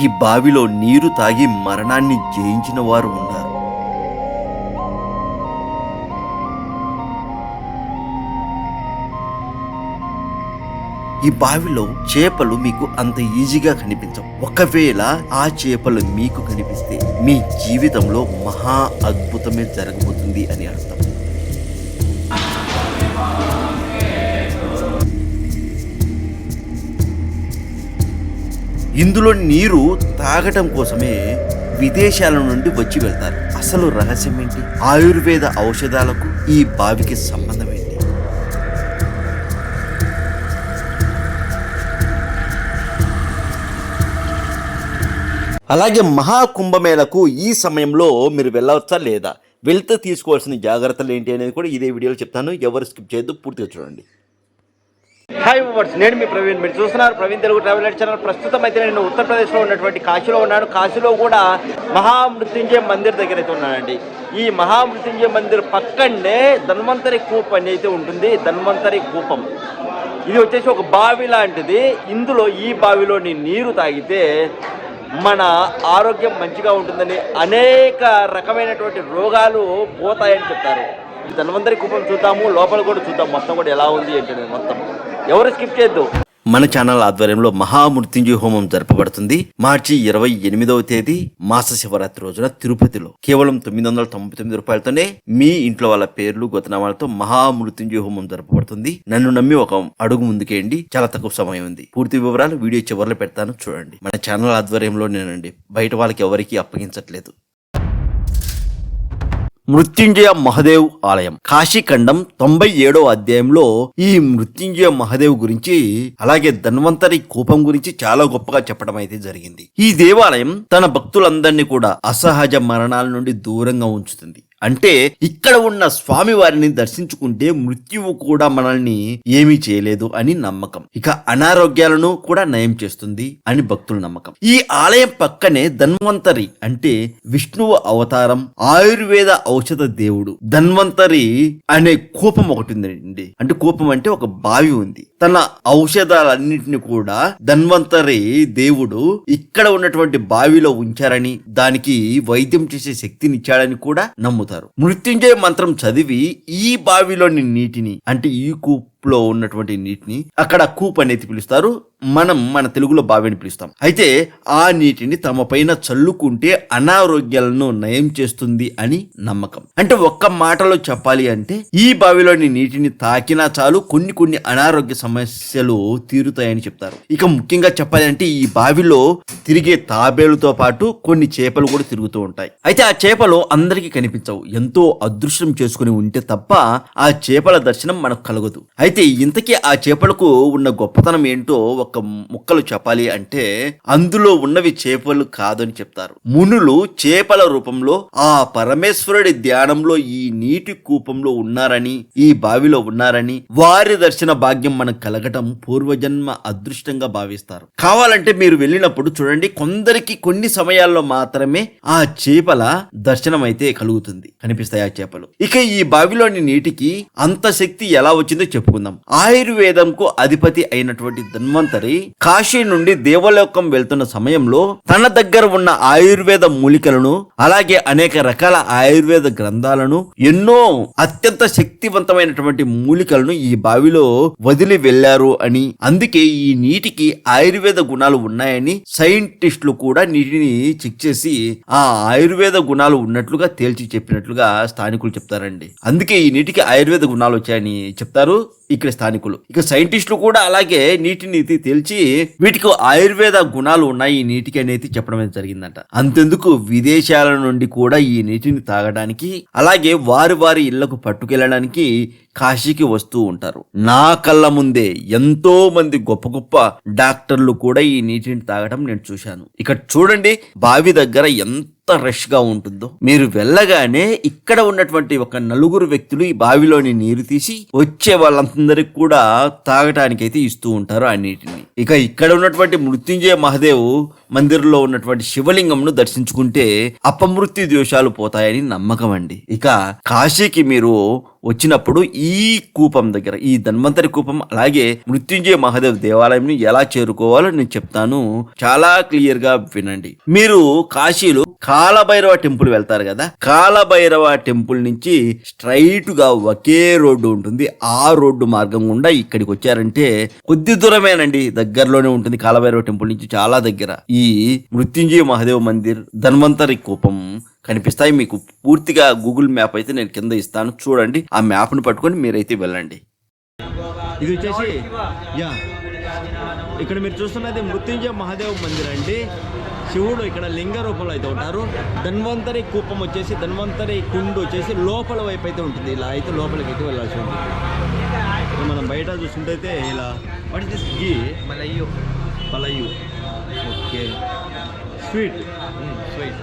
ఈ బావిలో నీరు తాగి మరణాన్ని జయించిన వారు ఉన్నారు. ఈ బావిలో చేపలు మీకు అంత ఈజీగా కనిపించవు. ఒకవేళ ఆ చేపలు మీకు కనిపిస్తే మీ జీవితంలో మహా అద్భుతమే జరగబోతుంది అని అర్థం. ఇందులో నీరు తాగటం కోసమే విదేశాల నుండి వచ్చి వెళ్తారు. అసలు రహస్యం ఏంటి? ఆయుర్వేద ఔషధాలకు ఈ బావికి సంబంధం ఏంటి? అలాగే మహాకుంభమేళకు ఈ సమయంలో మీరు వెళ్ళవచ్చా లేదా? వెళ్తే తీసుకోవాల్సిన జాగ్రత్తలు ఏంటి అనేది కూడా ఇదే వీడియోలో చెప్తాను. ఎవరు స్కిప్ చేయొద్దు పూర్తిగా చూడండి. హాయ్ వర్డ్స్ నేను మీ ప్రవీణ్. మీరు చూస్తున్నారు ప్రవీణ్ తెలుగు ట్రావెల్ ఎడ్ ఛానల్. ప్రస్తుతం అయితే నేను ఉత్తరప్రదేశ్లో ఉన్నటువంటి కాశీలో ఉన్నాను. కాశీలో కూడా మహామృత్యుంజయ మందిర్ దగ్గర అయితే ఉన్నానండి. ఈ మహామృత్యుంజయ మందిర్ పక్కనే ధన్వంతరి కూప్ అనేది ఉంటుంది. ధన్వంతరి కూపం. ఇది వచ్చేసి ఒక బావి లాంటిది. ఇందులో ఈ బావిలోని నీరు తాగితే మన ఆరోగ్యం మంచిగా ఉంటుందని అనేక రకమైనటువంటి రోగాలు పోతాయని చెప్తారు. ఈ ధన్వంతరి కూపం చూద్దాము. లోపల కూడా చూద్దాం. మొత్తం కూడా ఎలా ఉంది ఏంటనేది మొత్తం. ఎవరు స్కిప్ చేయొద్దు. మన ఛానల్ ఆధ్వర్యంలో మహామృత్యుంజయ హోమం జరపబడుతుంది. మార్చి ఇరవై ఎనిమిదవ తేదీ మాస శివరాత్రి రోజున తిరుపతిలో. కేవలం తొమ్మిది వందల తొంభై తొమ్మిది రూపాయలతోనే మీ ఇంట్లో వాళ్ళ పేర్లు గొతనామాలతో మహామృత్యుంజయ హోమం జరపబడుతుంది. నన్ను నమ్మి ఒక అడుగు ముందుకేయండి. చాలా తక్కువ సమయం ఉంది. పూర్తి వివరాలు వీడియో చివరిలో పెడతాను చూడండి. మన ఛానల్ ఆధ్వర్యంలో నేనండి బయట వాళ్ళకి ఎవరికీ అప్పగించట్లేదు. మృత్యుంజయ మహదేవ్ ఆలయం. కాశీఖండం తొంభై ఏడో అధ్యాయంలో ఈ మృత్యుంజయ మహదేవ్ గురించి అలాగే ధన్వంతరి కూపం గురించి చాలా గొప్పగా చెప్పడం అయితే జరిగింది. ఈ దేవాలయం తన భక్తులందరినీ కూడా అసహజ మరణాల నుండి దూరంగా ఉంచుతుంది. అంటే ఇక్కడ ఉన్న స్వామి వారిని దర్శించుకుంటే మృత్యువు కూడా మనల్ని ఏమీ చేయలేదు అని నమ్మకం. ఇక అనారోగ్యాలను కూడా నయం చేస్తుంది అని భక్తుల నమ్మకం. ఈ ఆలయం పక్కనే ధన్వంతరి అంటే విష్ణువు అవతారం ఆయుర్వేద ఔషధ దేవుడు. ధన్వంతరి అనే కూపం ఒకటి ఉందండి. అంటే కూపం అంటే ఒక బావి ఉంది. తన ఔషధాలన్నింటిని కూడా ధన్వంతరి దేవుడు ఇక్కడ ఉన్నటువంటి బావిలో ఉంచారని దానికి వైద్యం చేసే శక్తినిచ్చాడని కూడా నమ్ముతారు. మృత్యుంజయ మంత్రం చదివి ఈ బావిలోని నీటిని అంటే ఈ కూప్ లో ఉన్నటువంటి నీటిని అక్కడ కూప్ అనేది పిలుస్తారు. మనం మన తెలుగులో బావిని పిలుస్తాం. అయితే ఆ నీటిని తమ పైన చల్లుకుంటే అనారోగ్యాలను నయం చేస్తుంది అని నమ్మకం. అంటే ఒక్క మాటలో చెప్పాలి అంటే ఈ బావిలోని నీటిని తాకినా చాలు కొన్ని కొన్ని అనారోగ్య సమస్యలు తీరుతాయని చెప్తారు. ఇక ముఖ్యంగా చెప్పాలి అంటే ఈ బావిలో తిరిగే తాబేలుతో పాటు కొన్ని చేపలు కూడా తిరుగుతూ ఉంటాయి. అయితే ఆ చేపలు అందరికీ కనిపించవు. ఎంతో అదృశ్యం చేసుకుని ఉంటే తప్ప ఆ చేపల దర్శనం మనకు కలగదు. అయితే అయితే ఇంతకీ ఆ చేపలకు ఉన్న గొప్పతనం ఏంటో ఒక ముక్కలు చెప్పాలి అంటే అందులో ఉన్నవి చేపలు కాదని చెప్తారు. మునులు చేపల రూపంలో ఆ పరమేశ్వరుడి ధ్యానంలో ఈ నీటి కూపంలో ఉన్నారని ఈ బావిలో ఉన్నారని వారి దర్శన భాగ్యం మనకు కలగటం పూర్వజన్మ అదృష్టంగా భావిస్తారు. కావాలంటే మీరు వెళ్ళినప్పుడు చూడండి కొందరికి కొన్ని సమయాల్లో మాత్రమే ఆ చేపల దర్శనం అయితే కలుగుతుంది. కనిపిస్తాయి ఆ చేపలు? ఇక ఈ బావిలోని నీటికి అంత శక్తి ఎలా వచ్చిందో చెప్పుకుందాం. ఆయుర్వేదంకు అధిపతి అయినటువంటి ధన్వంతరి కాశీ నుండి దేవలోకం వెళ్తున్న సమయంలో తన దగ్గర ఉన్న ఆయుర్వేద మూలికలను అలాగే అనేక రకాల ఆయుర్వేద గ్రంథాలను ఎన్నో అత్యంత శక్తివంతమైనటువంటి మూలికలను ఈ బావిలో వదిలి వెళ్ళారు అని. అందుకే ఈ నీటికి ఆయుర్వేద గుణాలు ఉన్నాయని సైంటిస్టులు కూడా నీటిని చెక్ చేసి ఆ ఆయుర్వేద గుణాలు ఉన్నట్లుగా తేల్చి చెప్పినట్లుగా స్థానికులు చెప్తారండి. అందుకే ఈ నీటికి ఆయుర్వేద గుణాలు వచ్చాయని చెప్తారు. ఇక్కడ స్థానికులు. ఇక సైంటిస్టులు కూడా అలాగే నీటిని తీ- వీటికి ఆయుర్వేద గుణాలు ఉన్నాయి ఈ నీటికి అనేది చెప్పడం అనేది జరిగిందంట. అంతెందుకు విదేశాల నుండి కూడా ఈ నీటిని తాగడానికి అలాగే వారి వారి ఇళ్ళకు పట్టుకెళ్ళడానికి కాశీకి వస్తూ ఉంటారు. నా కళ్ళ ముందే ఎంతో మంది గొప్ప గొప్ప డాక్టర్లు కూడా ఈ నీటిని తాగడం నేను చూశాను. ఇక్కడ చూడండి బావి దగ్గర ఎంత రష్గా ఉంటుందో. మీరు వెళ్ళగానే ఇక్కడ ఉన్నటువంటి ఒక నలుగురు వ్యక్తులు ఈ బావిలోని నీరు తీసి వచ్చే వాళ్ళందరికి కూడా తాగటానికి అయితే ఇస్తూ ఉంటారు ఆ నీటిని. ఇక ఇక్కడ ఉన్నటువంటి మృత్యుంజయ మహాదేవ్ మందిరంలో ఉన్నటువంటి శివలింగంను దర్శించుకుంటే అపమృత్యు దోషాలు పోతాయని నమ్మకం అండి. ఇక కాశీకి మీరు వచ్చినప్పుడు ఈ ఈ కూపం దగ్గర ఈ ధన్వంతరి కూపం అలాగే మృత్యుంజయ మహాదేవ్ దేవాలయం ఎలా చేరుకోవాలో నేను చెప్తాను. చాలా క్లియర్గా వినండి. మీరు కాశీలో కాలభైరవ టెంపుల్ వెళ్తారు కదా కాలభైరవ టెంపుల్ నుంచి స్ట్రైట్గా ఒకే రోడ్డు ఉంటుంది. ఆ రోడ్డు మార్గం గుండా ఇక్కడికి వచ్చారంటే కొద్ది దూరమేనండి దగ్గరలోనే ఉంటుంది కాలభైరవ టెంపుల్ నుంచి చాలా దగ్గర. ఈ మృత్యుంజయ మహాదేవ్ మందిర్ ధన్వంతరి కూపం కనిపిస్తాయి. మీకు పూర్తిగా గూగుల్ మ్యాప్ అయితే నేను కింద ఇస్తాను. చూడండి ఆ మ్యాప్ను పట్టుకొని మీరైతే వెళ్ళండి. ఇది వచ్చేసి యా. ఇక్కడ మీరు చూస్తున్నది మృత్యుంజయ మహాదేవ్ మందిర్ అండి. శివుడు ఇక్కడ లింగ రూపంలో అయితే ఉంటారు. ధన్వంతరి కూపం వచ్చేసి ధన్వంతరి కుండు వచ్చేసి లోపల వైపు అయితే ఉంటుంది. ఇలా అయితే లోపలికి అయితే వెళ్ళాల్సి ఉంటుంది. మనం బయట చూస్తుంటే ఇలా వాట్ ఇస్ గీ మలయ్యు పలయు ఓకే. స్వీట్. స్వీట్.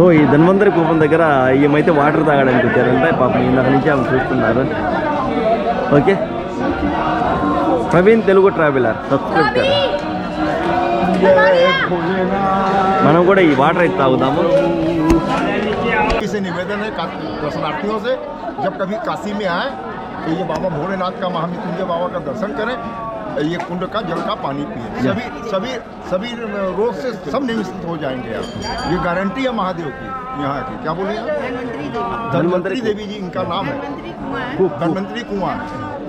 అవన్నీ కూడా for worship all things are for worship Lord Shiva so ఈ ధన్వంతరి కూపం దగ్గర ఏమైతే వాటర్ తాగడానికి వచ్చారంటే పాపం ఇందాక నుంచి ఆమె చూస్తున్నారు okay Praveen Telugu traveller subscribe కర్ మనం కూడా ఈ వాటర్ అయితే తాగుదాము से निवेदन है का- दर्शनार्थियों से जब कभी काशी में आए तो ये बाबा भोलेनाथ का महामृत्युंजय बाबा का दर्शन करें ये कुंड का जल का पानी पिए सभी सभी सभी रोग से सब निश्चित हो जाएंगे आप ये गारंटी है महादेव की यहाँ की क्या बोले आप? धन्वंतरी देवी धन्वंतरी देवी जी इनका नाम है धन्वंतरी कुआं धन्वंतरी कुआं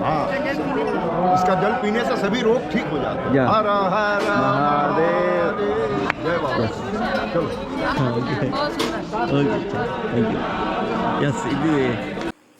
हाँ जल पीने से इसका जल पीने से सभी रोग ठीक हो जाते हैं या। हर हर महादेव। महादेव जय बाबा चलो ఎస్ ఇది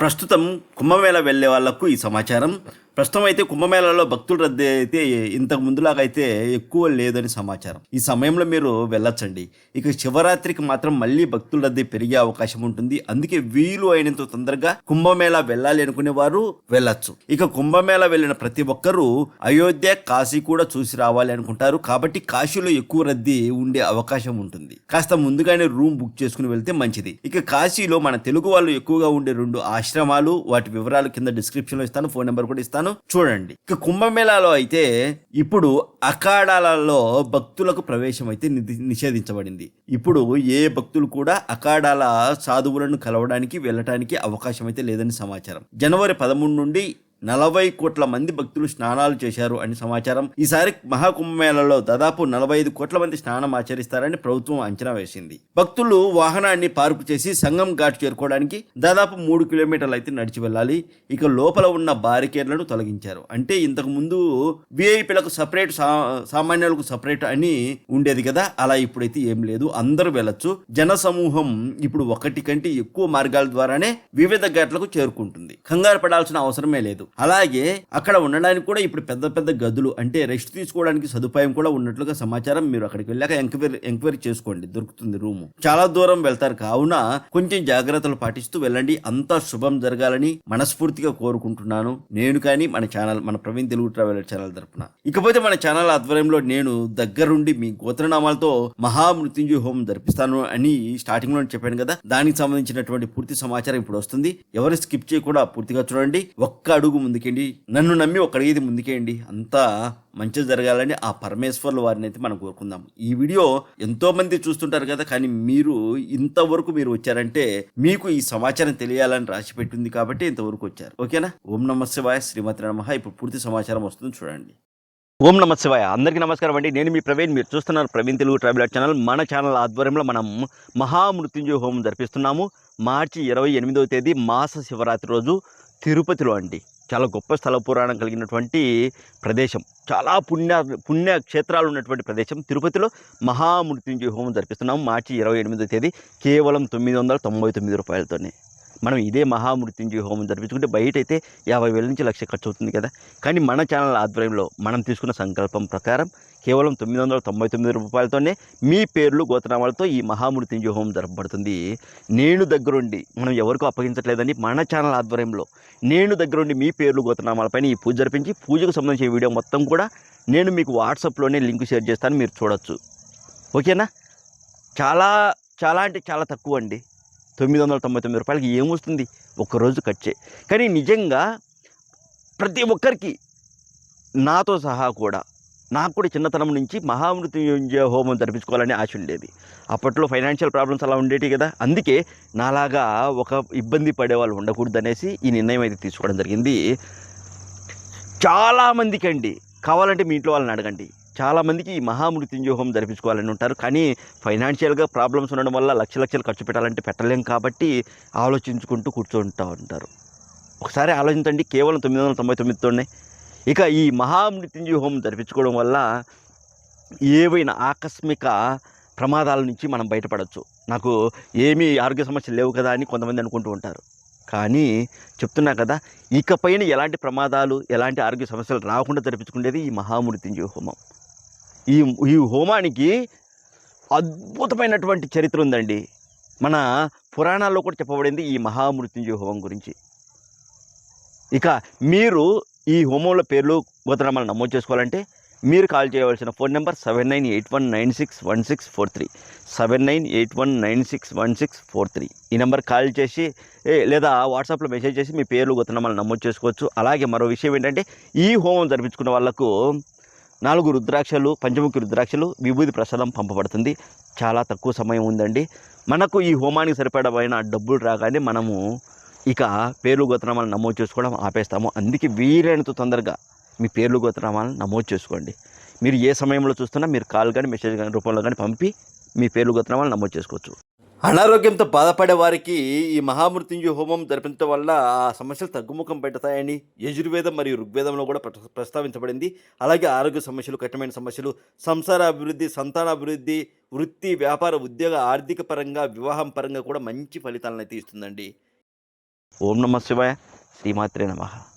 ప్రస్తుతం కుంభమేళ వెళ్ళే వాళ్ళకు ఈ సమాచారం ప్రస్తుతం అయితే కుంభమేళాలో భక్తుల రద్దీ అయితే ఇంతకు ముందులాగా అయితే ఎక్కువ లేదని సమాచారం. ఈ సమయంలో మీరు వెళ్ళొచ్చండి. ఇక శివరాత్రికి మాత్రం మళ్ళీ భక్తుల రద్దీ పెరిగే అవకాశం ఉంటుంది. అందుకే వీలు అయినంత తొందరగా కుంభమేళా వెళ్ళాలి అనుకునే వారు వెళ్ళొచ్చు. ఇక కుంభమేళా వెళ్ళిన ప్రతి ఒక్కరూ అయోధ్య కాశీ కూడా చూసి రావాలి అనుకుంటారు. కాబట్టి కాశీలో ఎక్కువ రద్దీ ఉండే అవకాశం ఉంటుంది. కాస్త ముందుగానే రూమ్ బుక్ చేసుకుని వెళ్తే మంచిది. ఇక కాశీలో మన తెలుగు వాళ్ళు ఎక్కువగా ఉండే రెండు ఆశ్రమాలు వాటి వివరాలు కింద డిస్క్రిప్షన్లో ఇస్తాను. ఫోన్ నెంబర్ కూడా ఇస్తాను. చూడండి. ఇక కుంభమేళాలో అయితే ఇప్పుడు అఖాడాలలో భక్తులకు ప్రవేశం అయితే నిధి- నిషేధించబడింది. ఇప్పుడు ఏ భక్తులు కూడా అఖాడాల సాధువులను కలవడానికి వెళ్ళటానికి అవకాశం అయితే లేదని సమాచారం. జనవరి పదమూడు నుండి నలభై కోట్ల మంది భక్తులు స్నానాలు చేశారు అని సమాచారం. ఈసారి మహాకుంభమేళలో దాదాపు నలభై ఐదు కోట్ల మంది స్నానం ఆచరిస్తారని ప్రభుత్వం అంచనా వేసింది. భక్తులు వాహనాన్ని పార్కు చేసి సంగం ఘాట్ చేరుకోవడానికి దాదాపు మూడు కిలోమీటర్లు అయితే నడిచి వెళ్ళాలి. ఇక లోపల ఉన్న బారికేడ్లను తొలగించారు. అంటే ఇంతకు ముందు విఐపీలకు సపరేట్ సామాన్యులకు సపరేట్ అని ఉండేది కదా అలా ఇప్పుడైతే ఏం లేదు. అందరూ వెళ్ళొచ్చు. జన సమూహం ఇప్పుడు ఒకటి కంటే ఎక్కువ మార్గాల ద్వారానే వివిధ ఘాట్లకు చేరుకుంటుంది. కంగారు పడాల్సిన అవసరమే లేదు. అలాగే అక్కడ ఉండడానికి కూడా ఇప్పుడు పెద్ద పెద్ద గదులు అంటే రెస్ట్ తీసుకోవడానికి సదుపాయం కూడా ఉన్నట్లుగా సమాచారం మీరు అక్కడికి వెళ్ళాక ఎంక్వైరీ ఎంక్వైరీ చేసుకోండి. దొరుకుతుంది రూమ్. చాలా దూరం వెళ్తారు. కావున కొంచెం జాగ్రత్తలు పాటిస్తూ వెళ్ళండి. అంతా శుభం జరగాలని మనస్ఫూర్తిగా కోరుకుంటున్నాను. నేను కానీ మన ఛానల్ మన ప్రవీణ్ తెలుగు ట్రావెల్ ఛానల్ తరపున. ఇకపోతే మన ఛానల్ ఆధ్వర్యంలో నేను దగ్గరుండి మీ గోత్రనామాలతో మహామృత్యుంజయ హోమం జరిపిస్తాను అని స్టార్టింగ్లో చెప్పాను కదా. దానికి సంబంధించినటువంటి పూర్తి సమాచారం ఇప్పుడు వస్తుంది. ఎవరు స్కిప్ చేయకుండా పూర్తిగా చూడండి. ఒక్క అడుగు ముందుకేయండి. నన్ను నమ్మి ఒక అడిగేది ముందుకేయండి. అంతా మంచి జరగాలని ఆ పరమేశ్వర్ల వారిని అయితే మనం కోరుకుందాం. ఈ వీడియో ఎంతోమంది చూస్తుంటారు కదా కానీ మీరు ఇంతవరకు మీరు వచ్చారంటే మీకు ఈ సమాచారం తెలియాలని రాసి పెట్టింది కాబట్టి ఇంతవరకు వచ్చారు. ఓకేనా? ఓం నమ శివాయ. శ్రీమతి నమ. ఇప్పుడు పూర్తి సమాచారం వస్తుంది చూడండి. ఓం నమ శివాయ. అందరికీ నమస్కారం అండి. నేను మీ ప్రవీణ్. మీరు చూస్తున్నారు ప్రవీణ్ తెలుగు ట్రావెలర్ ఛానల్. మన ఛానల్ ఆధ్వర్యంలో మనం మహామృత్యుంజయ హోమం జరిపిస్తున్నాము. మార్చి ఇరవై ఎనిమిదవ తేదీ మాస శివరాత్రి రోజు తిరుపతిలో అండి. చాలా గొప్ప స్థల పురాణం కలిగినటువంటి ప్రదేశం. చాలా పుణ్య పుణ్య క్షేత్రాలు ఉన్నటువంటి ప్రదేశం. తిరుపతిలో మహామృత్యుంజయ హోమం జరిపిస్తున్నాం. మార్చి ఇరవై ఎనిమిదో తేదీ కేవలం తొమ్మిది వందల తొంభై తొమ్మిది రూపాయలతోనే. మనం ఇదే మహామృత్యుంజయ హోమం జరిపించుకుంటే బయట అయితే యాభై వేల నుంచి లక్ష ఖర్చు అవుతుంది కదా. కానీ మన ఛానల్ ఆధ్వర్యంలో మనం తీసుకున్న సంకల్పం ప్రకారం కేవలం తొమ్మిది వందల తొంభై తొమ్మిది రూపాయలతోనే మీ పేర్లు గోతనామాలతో ఈ మహామృత్యుంజయ హోమం జరపబడుతుంది. నేను దగ్గరుండి మనం ఎవరికో అప్పగించట్లేదని మన ఛానల్ ఆధ్వర్యంలో నేను దగ్గరుండి మీ పేర్లు గోతనామాలపైన ఈ పూజ జరిపించి పూజకు సంబంధించిన వీడియో మొత్తం కూడా నేను మీకు వాట్సాప్లోనే లింక్ షేర్ చేస్తాను మీరు చూడొచ్చు. ఓకేనా? చాలా చాలా అంటే చాలా తక్కువ అండి తొమ్మిది వందల తొంభై తొమ్మిది రూపాయలకి ఏమొస్తుంది? ఒక్కరోజు ఖర్చే. కానీ నిజంగా ప్రతి ఒక్కరికి నాతో సహా కూడా నాకు కూడా చిన్నతనం నుంచి మహామృత్యుంజయ హోమం జరిపించుకోవాలని ఆశ ఉండేది. అప్పట్లో ఫైనాన్షియల్ ప్రాబ్లమ్స్ అలా ఉండేవి కదా. అందుకే నాలాగా ఒక ఇబ్బంది పడే వాళ్ళు ఉండకూడదు అనేసి ఈ నిర్ణయం అయితే తీసుకోవడం జరిగింది. చాలామందికి అండి కావాలంటే మీ ఇంట్లో వాళ్ళని అడగండి. చాలామందికి ఈ మహామృత్యుంజయ హోమం జరిపించుకోవాలని ఉంటారు. కానీ ఫైనాన్షియల్గా ప్రాబ్లమ్స్ ఉండడం వల్ల లక్ష లక్షలు ఖర్చు పెట్టాలంటే పెట్టలేం కాబట్టి ఆలోచించుకుంటూ కూర్చుంటూ ఉంటారు. ఒకసారి ఆలోచించండి. కేవలం తొమ్మిది వందల తొంభై తొమ్మిదితోనే ఇక ఈ మహామృత్యుంజయ హోమం జరిపించుకోవడం వల్ల ఏవైనా ఆకస్మిక ప్రమాదాల నుంచి మనం బయటపడవచ్చు నాకు ఏమీ ఆరోగ్య సమస్యలు లేవు కదా అని కొంతమంది అనుకుంటూ ఉంటారు. కానీ చెప్తున్నా కదా ఇకపైన ఎలాంటి ప్రమాదాలు ఎలాంటి ఆరోగ్య సమస్యలు రాకుండా జరిపించుకునేది ఈ మహామృత్యుంజయ హోమం ఈ ఈ హోమానికి అద్భుతమైనటువంటి చరిత్ర ఉందండి. మన పురాణాల్లో కూడా చెప్పబడింది ఈ మహామృత్యుంజయ హోమం గురించి. ఇక మీరు ఈ హోమంలో పేర్లు గోతనామాలు నమోదు చేసుకోవాలంటే మీరు కాల్ చేయవలసిన phone number seven nine eight one nine six one six four three. Seven nine eight one nine six one six four three. ఈ నెంబర్ కాల్ చేసి లేదా వాట్సాప్లో మెసేజ్ చేసి మీ పేర్లు గోత్రనామాలు నమోదు చేసుకోవచ్చు. అలాగే మరో విషయం ఏంటంటే ఈ హోమం జరిపించుకున్న వాళ్ళకు నాలుగు రుద్రాక్షలు పంచముఖి రుద్రాక్షలు విభూది ప్రసాదం పంపబడుతుంది. చాలా తక్కువ సమయం ఉందండి. మనకు ఈ హోమానికి సరిపడమైన డబ్బులు రాగానే మనము ఇక పేర్లు గోత్రనామాలు నమోదు చేసుకోవడం ఆపేస్తాము. అందుకే వీలైనంత తొందరగా మీ పేర్లు గోత్రనామాలను నమోదు చేసుకోండి. మీరు ఏ సమయంలో చూస్తున్నా మీరు కాల్ కానీ మెసేజ్ కానీ రూపంలో కానీ పంపి మీ పేర్లు గోత్రనామాలు నమోదు చేసుకోవచ్చు. అనారోగ్యంతో బాధపడే వారికి ఈ మహామృత్యుంజయ హోమం జరిపించడం వల్ల ఆ సమస్యలు తగ్గుముఖం పెడతాయని యజుర్వేదం మరియు ఋగ్వేదంలో కూడా ప్ర- ప్రస్తావించబడింది. అలాగే ఆరోగ్య సమస్యలు కఠినమైన సమస్యలు సంసార అభివృద్ధి సంతాన అభివృద్ధి వృత్తి వ్యాపార ఉద్యోగ ఆర్థిక పరంగా వివాహం పరంగా కూడా మంచి ఫలితాలను అయితే ఇస్తుందండి. ఓం నమ శివాయ. శ్రీమాత్రే నమః.